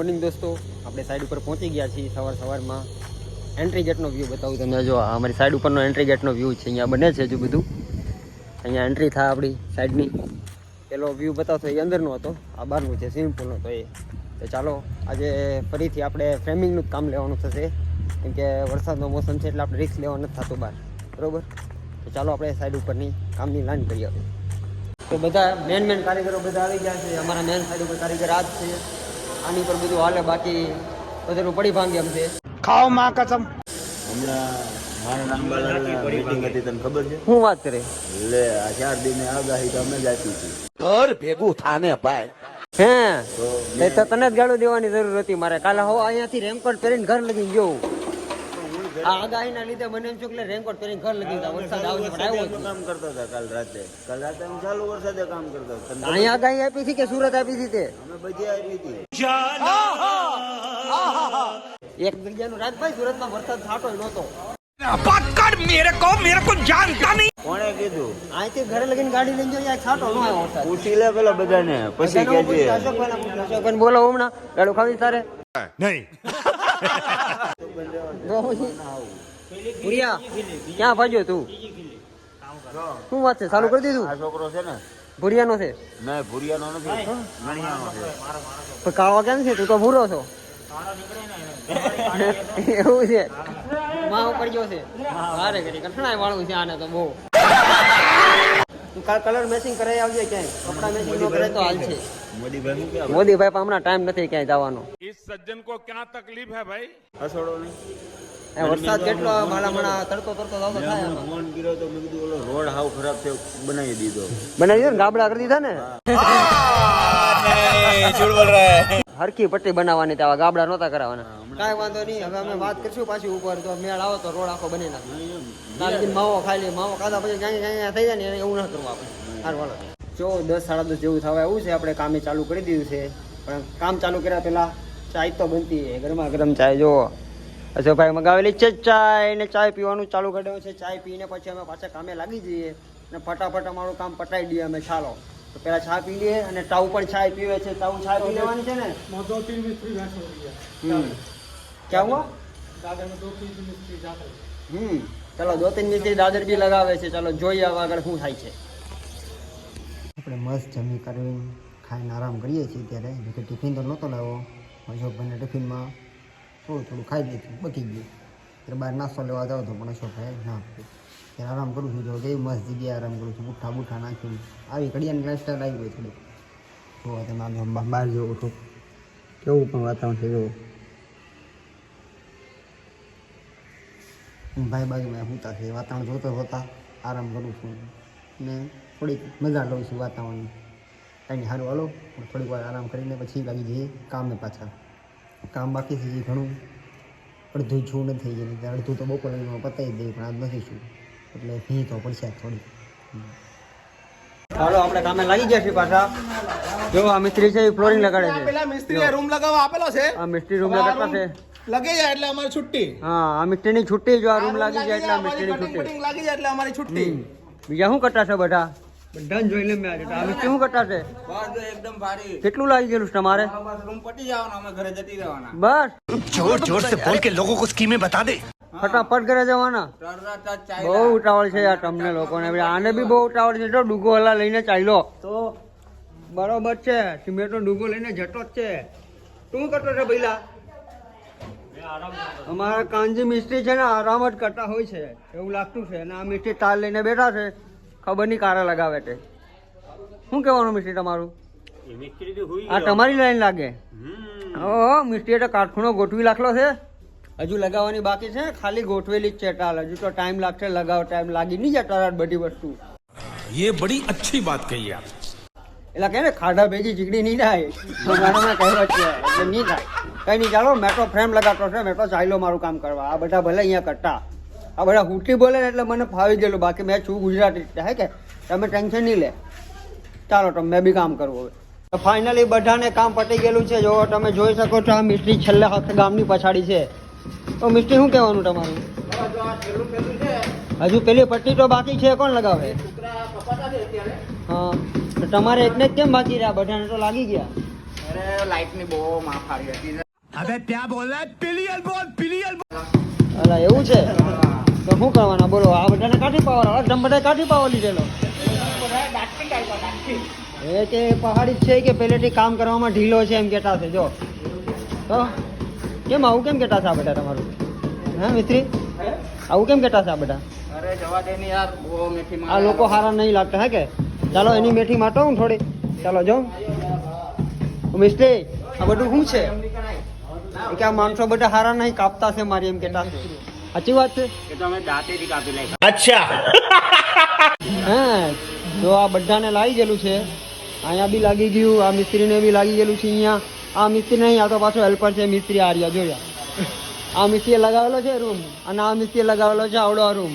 Morning દોસ્તો. આપણે side ઉપર પહોંચી ગયા છીએ સવાર સવારમાં. એન્ટ્રી ગેટનો વ્યૂ બતાવું તમને. જો અમારી સાઈડ ઉપરનો એન્ટ્રી ગેટનો વ્યૂ છે. અહીંયા બને છે હજુ બધું. અહીંયા એન્ટ્રી થાય આપણી સાઈડની પેલો વ્યૂ બતાવતો એ અંદરનો હતો. આ બહારનું છે સ્વિમિંગ પુલનો તો એ. તો ચાલો, આજે ફરીથી આપણે ફ્રેમિંગનું જ કામ લેવાનું થશે. કેમ કે વરસાદનો મોસમ છે એટલે આપણે રિસ્ક લેવા નથી થતું બહાર. બરોબર? તો ચાલો આપણે સાઈડ ઉપરની કામની લાઈન કરી હવે તો બધા મેન મેન કારીગરો બધા આવી ગયા છે. અમારા મેન સાઈડ ઉપર કારીગર આ જ છે. આની પર બધું હાલે બાકી બધું પડી ભાંગે એમ છે. ખાઓ માં કસમ. મારા નામબાલાની તને ખબર છે? શું વાત કરે? લે આ ચાર દિને આગાહી જ આપી ઘર ભેગું થાને ભાઈ. હે તો તને જ ગાળો દેવાની જરૂર હતી. મારે કાલે હો અહીંયાથી રેમકોટ પહેરીને ઘર લગી ગયો આ આગાહીના લીધે મને એમ છું કે રેનકોટ પહેરીને ઘર લગી જાવ વરસાદ આવશે પણ આવ્યો જ કામ કરતો હતા કાલ રાતે. કાલ રાતે હું ચાલુ વરસાદે કામ કરતો હતો. અહીંયા આગાહી આપી હતી કે સુરત આપી હતી તે? અમે બધી આવી હતી. એક જગ્યાનું રાજભાઈ સુરતમાં વરસાદ છાંટો નહોતો. પકડ મેરે કો મેરે કો જાનતા નહીં. કોણે કીધું? અહીંથી ઘરે લગીને ગાડી લઈને જઈએ છાટો નો આવ્યો વરસાદ. પૂછી લે પેલા બધાને પછી કેજે પૂછ્યું, બોલો હમણાં. ગાડું ખાવી તારે નહીં. ભૂરિયા ક્યાં ભાજ્યો તું? શું વાત છે? ચાલુ કરી દીધું? આ છોકરો છે ને. ભૂરિયાનો છે? ના ભૂરિયાનો નથી ગણિયાનો છે. પણ કાળો કેમ છે? તું તો ભૂરો છો. એવું છે? માં ઉપર ગયો છે. વારે ઘડી કઠણાય વાળું છે આને તો બહુ. કલર મેચિંગ કરાવી આવજે ક્યાંય. કપડા મેચિંગ ન કરે તો હાલ છે. મોદી ભાઈ પણ ટાઈમ નથી ક્યાંય જવાનો. ઇસ સજ્જન કો ક્યાં તકલીફ હે ભાઈ? હસોડો નહીં. વરસાદ કેટલો મારા મણા તડકો તડકો આવતો થાય ફોન કર્યો તો મેં કીધું ઓલો રોડ હાવ ખરાબ થયો બનાવી દીધો. બનાવી દીધો ગાબડા કરી દીધા ને? નહીં ચૂડ હરકી પટ્ટી બનાવવાની તો આવા ગાબડા નહોતા કરાવવાના કાંઈ વાંધો નહીં હવે અમે વાત કરશું પાછી ઉપર તો મેળ આવો તો રોડ આખો બની નાખો. માવો ખાલી માવો ખાધા પછી ક્યાંય ક્યાંય થઈ જાય ને એવું ના કરવું આપણે વાળો. જો દસ સાડા દસ જેવું થવા એવું છે આપણે કામે ચાલુ કરી દીધું છે. પણ કામ ચાલુ કર્યા પહેલાં ચાય તો બનતી છે ગરમા ગરમ ચાય જો અશોકભાઈ મગાવેલી છે ચાય ને ચાય પીવાનું ચાલુ કરી દેવું છે ચાય પીને પછી અમે પાછા કામે લાગી જઈએ. અને ફટાફટ અમારું કામ પટાઈ દઈએ અમે ચાલો. તો પેલા ચા પી લઈએ અને ટાઉ પણ ચાય પીવે છે ટાઉ ચા પી લેવાની છે ને હમ क्या हुआ હમ ચલો દો તીન મિનિટ દાદર બી લગાવે છે ચલો જોઈએ હવે આગળ શું થાય છે આપણે મસ્ત જમી કરીને ખાઈને આરામ કરીએ છીએ ત્યારે જો કે ટિફિન તો નહોતો લાવો અશોકભાઈને ટિફિનમાં થોડું થોડું ખાઈ લીધું બકી ગયું ત્યારે બહાર નાસ્તો લેવા જાવ તો પણ અશોકભાઈ ના આપ્યું ત્યારે આરામ કરું છું તો કેવી મસ્ત જગ્યાએ આરામ કરું છું. બુઠ્ઠા બુઠ્ઠા નાખીને આવી ઘડિયાની લાઈફસ્ટાઈલ આવી ગયો થોડીક. તો તમે આમ બહાર જોઉં છું. કેવું પણ વાતાવરણ છે જોવું. ભાઈ બાજુમાં હોતા છે. વાતાવરણ જોતા જોતા આરામ કરું છું. ને થોડીક મજા લઉં છું વાતાવરણની. કાંઈ સારું હાલો. થોડીક વાર આરામ કરીને પછી લાગી જઈએ કામે પાછા. કામ બાકી છે જે ઘણું. અડધું છું નથી અડધું તો બપોરે પતાવી દઈએ, પણ આજ નથી છું. એટલે ફી તો પડશે થોડી હાલો આપણે કામે લાગી ગયા છે પાછા જો આ મિસ્ત્રી છે ફ્લોરિંગ લગાડે છે પેલા મિસ્ત્રીએ રૂમ લગાવવા આપેલો છે આ મિસ્ત્રી રૂમ લગાડતા છે લગે જાય એટલે અમારી છુટ્ટી હા આ મિસ્ત્રીની છુટ્ટી જો આ રૂમ લાગી જાય એટલે આ મિસ્ત્રીની છુટ્ટી લાગી જાય એટલે અમારી છુટ્ટી બીજા શું કરતા છે બધા બધાને જોઈ લે મેં આજે અમે કેવું કટાશે બસ એકદમ ભારી કેટલું લાગી ગયેલું તમારે બસ રૂમ પટી જવાનો અમે ઘરે જતી રહેવાના બસ જોર જોર સે બોલ કે લોકો કો સ્કીમે બતા દે ફટાફટ ઘરે જવાના. બહુ ઉતાવળ છે યાર તમને લોકોને. આને બી બહુ ઉતાવળ છે. તો ડુગો હલા લઈને ચાલ્યો. તો બરોબર છે. સિમેન્ટનો ડૂગો લઈને જતો જ છે. તું કરતો છે ભઈલા? અમારા કાનજી મિસ્ત્રી છે ને આરામ જ કરતા હોય છે. એવું લાગતું છે. અને આ મિસ્ત્રી તાર લઈને બેઠા છે. ખબર નહીં કારા લગાવે તે. શું કહેવાનું મિસ્ત્રી તમારું? આ તમારી લાઈન લાગે? હો મિસ્ત્રીએ તો કારખૂણો ગોઠવી લાખલો છે. હજુ લગાવવાની બાકી છે ખાલી ગોઠવેલી જ છે ટાલ હજુ તો ટાઈમ લાગશે લગાવ ટાઈમ લાગી નહીં જાય તરત બધી વસ્તુ ये बड़ी अच्छी बात कही आप એટલે કે ને ખાડા ભેગી ચીકડી નહીં થાય મારામાં કહેવત છે એટલે નહીં થાય કઈ નહીં ચાલો મેટ્રો ફ્રેમ લગાડતો છે મેટ્રો ચાલ્યો મારું કામ કરવા આ બધા ભલે અહીંયા કરતા આ બધા હુટી બોલે ને એટલે મને ફાવી ગયેલું બાકી મેં છું ગુજરાતી હે કે તમે ટેન્શન નહીં લે ચાલો તમે મેં બી કામ કરવું હવે ફાઇનલી બધાને કામ પતી ગયેલું છે જો તમે જોઈ શકો છો આ મિસ્ત્રી છેલ્લે હાથે ગામની પછાડી છે તો મિસ્ત્રી શું કહેવાનું તમારું? હજુ પેલી પટ્ટી તો બાકી છે કોણ લગાવે? હા તમારે એકને જ કેમ બાકી રહ્યા? બધાને તો લાગી ગયા. લાઈટની બહુ માફ હતી. હવે ત્યાં બોલા પિલિયલ બોલ પિલિયલ બોલ. એવું છે? તો શું કરવાના? બોલો આ બધાને કાઢી પાવર અડધમ બધા કાઢી પાવર લીધેલો. એ કે પહાડી છે કે પહેલેથી કામ કરવામાં ઢીલો છે એમ કહેતા છે જો. તો? કેમ આવું કેમ કેટા છે આ બધા તમારું? હે મિત્રી આવું કેમ કેટા છે આ બધા? અરે જવા દે ને યાર બહુ મેઠી આ લોકો હારા નહીં લાગતા હે કે? ચાલો એની મેઠી માટો હું થોડી. ચાલો જો. મિસ્ત્રી આ બધું શું છે? કે આ માણસો બધા હારા નહીં કાપતા છે મારી એમ કેટા છે. સાચી વાત છે? કે તમે દાંતેથી કાપી લાવી અચ્છા. હા તો આ બધાને લાવી ગયેલું છે અહીંયા બી લાગી ગયું આ મિસ્ત્રીને બી લાગી ગયેલું છે અહીંયા. આ મિસ્ત્રી નહીં આવતો પાછો હેલ્પર છે મિસ્ત્રી આર્યા જોયા આ મિસ્ત્રીએ લગાવેલો છે રૂમ અને આ મિસ્ત્રીએ લગાવેલો છે આવડો આ રૂમ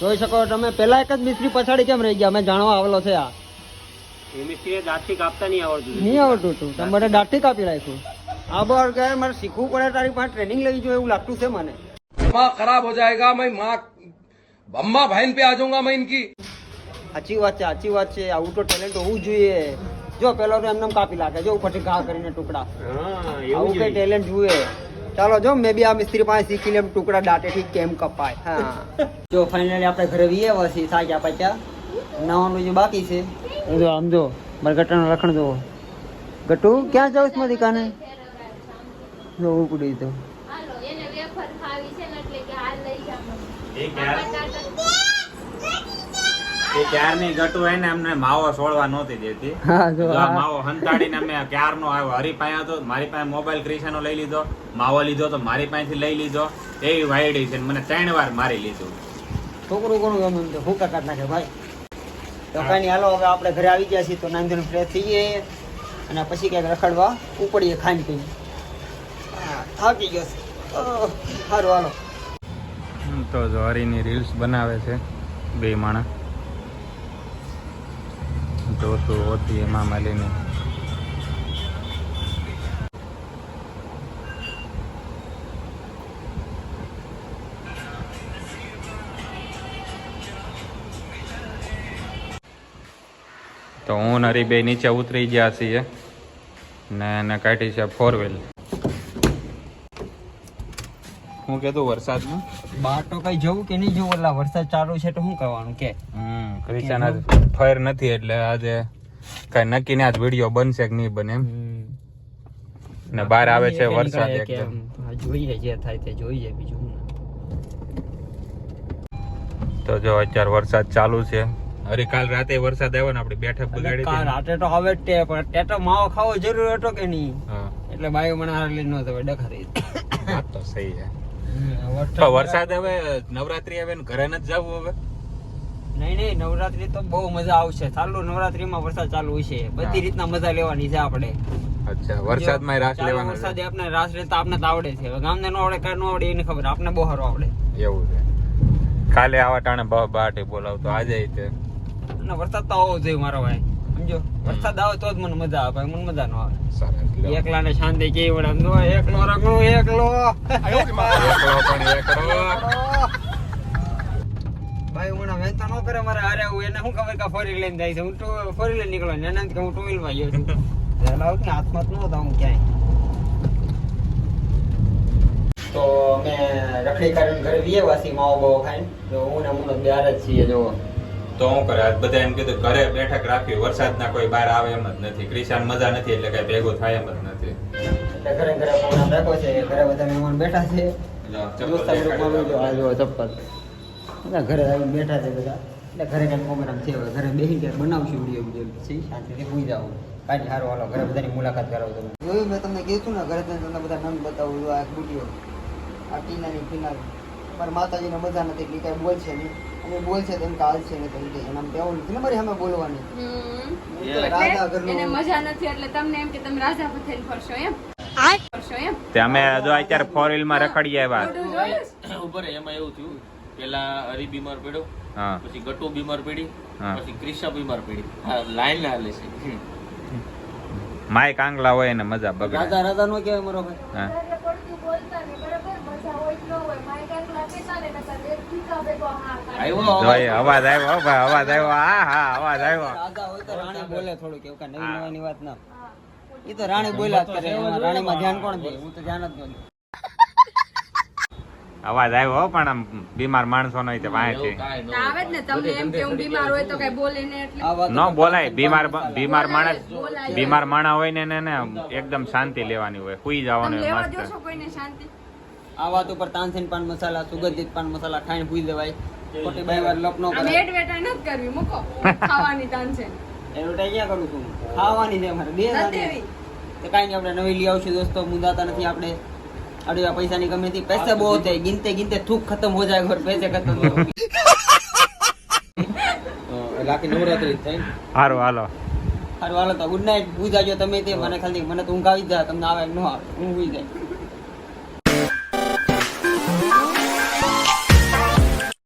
જોઈ શકો તમે પહેલા એક જ મિસ્ત્રી પછાડી કેમ રહી ગયા? અમે જાણવા આવેલો છે આ. નહીં આવડતું હતું. તમારે દાંતથી કાપી રાખ્યું આ બાર મારે શીખવું પડે તારી પાસે ટ્રેનિંગ લેવી જોઈએ એવું લાગતું છે મને. માં ખરાબ હો જાયેગા મેં માં બમ્મા ભાઈન પે આ જાઉંગા મેં ઇનકી. સાચી વાત છે સાચી વાત છે. આવું તો ટેલેન્ટ હોવું જોઈએ. જો પેલો તો એમને કાપી નાખે જો ઉપરથી ઘા કરીને ટુકડા. આવું કઈ ટેલેન્ટ જોઈએ ચાલો જો મે બી આ મિસ્ત્રી પાસે શીખી લેમ ટુકડા દાટેથી કેમ કપાય. હા. જો ફાઇનલી આપણે ઘરે વીએ વસી સાજા પાછા. નવાનું જે બાકી છે. જો આમ જો મારે ગટ્ટાનો લખણ જો ગટુ ક્યાં જાઉં છું મારી કાને? જો ઉપડી તો. હાલો એને વેફર ખાવી છે ને એટલે કે હાલ લઈ જા મને. એ ક્યારે ક્યારની ગટુ એને અમને માવો છોડવા નહોતી દેતી. હા જો જો આ આ- માવો હંતાડીને અમે ક્યારનો આવ્યો? હરી પાસે હતો મારી પાસે મોબાઈલ ક્રિશાનો લઈ લીધો માવો લીધો તો મારી પાસેથી લઈ લીધો. એવી વાયડી છે મને ત્રણ વાર મારી લીધું. છોકરું કોણ ગમે હું કાકા નાખે ભાઈ. તો કઈ નહીં હાલો હવે આપણે ઘરે આવી ગયા છીએ તો નાંદન ફ્રેશ થઈએ અને પછી ક્યાંક રખડવા ઉપડીએ ખાંડ પીને. હા, થાકી ગયો સારું હાલો. તો જો હરીની રીલ્સ બનાવે છે બે માણસ જોતું હોતી એમાં મળીને તો હું નરી બે નીચે ઉતરી ગયા છીએ ને એને કાઢી છે ફોર વ્હીલ હું કેતો વરસાદમાં? બહાર તો કઈ જવું કે નહીં જવું એટલે વરસાદ ચાલુ છે તો શું કરવાનું કે? હમ ક્રિશ્ચન આજ ફાયર નથી એટલે આજે કઈ નક્કી ને આજ વીડિયો બનશે કે નહીં બને એમ. ને બહાર આવે છે વરસાદ એકદમ. જોઈએ જે થાય તે જોઈએ બીજું તો જો અત્યારે વરસાદ ચાલુ છે. અરે કાલ રાતે વરસાદ આવ્યો ને આપડી બેઠક બગાડી કાલ રાતે તો હવે તે પણ તો માવો ખાવો જરૂર હતો કે નહીં? એટલે બાયો મને હાર લઈને નતો ડખા વાત તો સહી છે. તો વરસાદ હવે નવરાત્રી હવે ઘરે નથી જવું હવે? નહીં નહીં નવરાત્રી તો બહુ મજા આવશે. ચાલુ નવરાત્રીમાં વરસાદ ચાલુ છે બધી રીતના મજા લેવાની છે આપણે. અચ્છા વરસાદમાં રાસ લેવાનો વરસાદે આપણે રાસ લેતા આપણે તો આવડે છે. ગામને નો આવડે કાંઈ નો આવડે એને ખબર. આપણે બહુ સારું આવડે. એવું છે. કાલે આવા ટાણે બાટે બોલાવતો. આજે તે. અને વરસાદ તો આવવો જોઈએ મારો ભાઈ. સમજો વરસાદ આવે તો જ મને મજા આવે મને મજા ન આવે. એકલા ને શાંતિ કેવી વડે એકલો રગડો એકલો. ભાઈ મને વહેતા ન કરે મારે હારે આવું. એને શું ખબર કે ફોરી લઈને જાય છે? હું ટુ ફોરી લઈને નીકળવાનું એને એના કે હું ટુ વ્હીલમાં ગયો છું. આવું ને હાથમાં નો ન હતા હું ક્યાંય. તો મેં રખડી કાઢીને ઘરે વીએ વાસી માવો બાવો ખાઈને. તો હું ને મુનો બે જ છીએ જો તો હું કરે? આજ બધા એમ કીધું ઘરે બેઠક રાખવી વરસાદના કોઈ બહાર આવે એમ જ નથી. ક્રિશાન મજા નથી એટલે કઈ ભેગું થાય એમ જ નથી. એટલે ઘરે ઘરે પ્રોગ્રામ રાખ્યો છે ઘરે બધા મહેમાન બેઠા છે. ચપ્પલ દોસ્તા ગ્રુપમાં દેખાડી જો આ જો ચપ્પલ. બધા ઘરે આવીને બેઠા છે બધા. એટલે ઘરે કંઈક પ્રોગ્રામ છે હવે ઘરે બેસીને કંઈક બનાવશું વીડિયો વીડિયો પછી શાંતિથી ભૂઈ જાવ કાંઈ સારું હાલો ઘરે બધાની મુલાકાત કરાવો તમે. જોયું મેં તમને કીધું ને ઘરે તમને બધા નંદ બતાવું આ વીડિયો આ કિનારી ટીના મારા માતાજીને મજા નથી એટલે કાંઈ બોલ છે નહીં. અને બોલ છે તેમ કાલ છે ને તેમ કે એનામ તેવું નથી ને મારી સામે બોલવાની. તો એને મજા નથી એટલે તમને એમ કે તમે રાજા પથેલ ફરશો એમ? ફરશો એમ? તે અમે જો અત્યારે ફોર વ્હીલમાં રખડી આવ્યા ઉપર એમાં એવું થયું. પેલા હરી બીમાર પડ્યો પછી ગટુ બીમાર પડી પછી ક્રિશા બીમાર પડી. લાઈન હાલે છે. માય કાંગલા હોય ને મજા બગડે. રાજા રાજા નો કહેવાય મારો ભાઈ. અવાજ આવ્યો હો અવાજ આવ્યો. હા હા અવાજ આવ્યો. રાજા હોય તો રાણી બોલે થોડું કેવું કે નવી નવાની વાત ના. એ તો રાણી બોલ્યા કરે એમાં રાણીમાં ધ્યાન કોણ દે? હું તો ધ્યાન જ દઉં. અવાજ આવ્યો પણ આમ બીમાર માણસો નો વાંચે કાંઈ ન આવે જ ને તમને એમ કે હું બીમાર હોય તો કઈ બોલે ને એટલે. આ બોલાય બીમાર બીમાર માણસ બીમાર માણસ હોય ને ને એકદમ શાંતિ લેવાની હોય સુઈ જવાનું હોય લેવા મસ્ત. છો કોઈને શાંતિ? આ વાત ઉપર તાનસેન પાન મસાલા સુગંધિત પાન મસાલા ખાઈને ભૂલી દેવાય ખોટી બે વાર લપ કરે એડ વેટા નથી કરવી મૂકો. ખાવાની તાનસેન. એડવર્ટાઈઝ ક્યાં કરું છું? ખાવાની છે અમારે બે તો કાંઈ નહીં આપણે નવી લઈ આવશું દોસ્તો મુંદાતા નથી આપણે અરે આ પૈસાની ગમે હતી. પૈસા બહુ થાય ગિનતે ગિનતે થૂક ખતમ હો જાય ઘર પૈસે ખતમ હો લાખી નવરાત્રી થાય હારો હાલો. હારો હાલો તો ગુડ નાઇટ ભૂજાજો તમે તે મને ખાલી મને તો ઊંઘાવી આવી તમને આવે ન આવે ઊંઘ આવી જાય.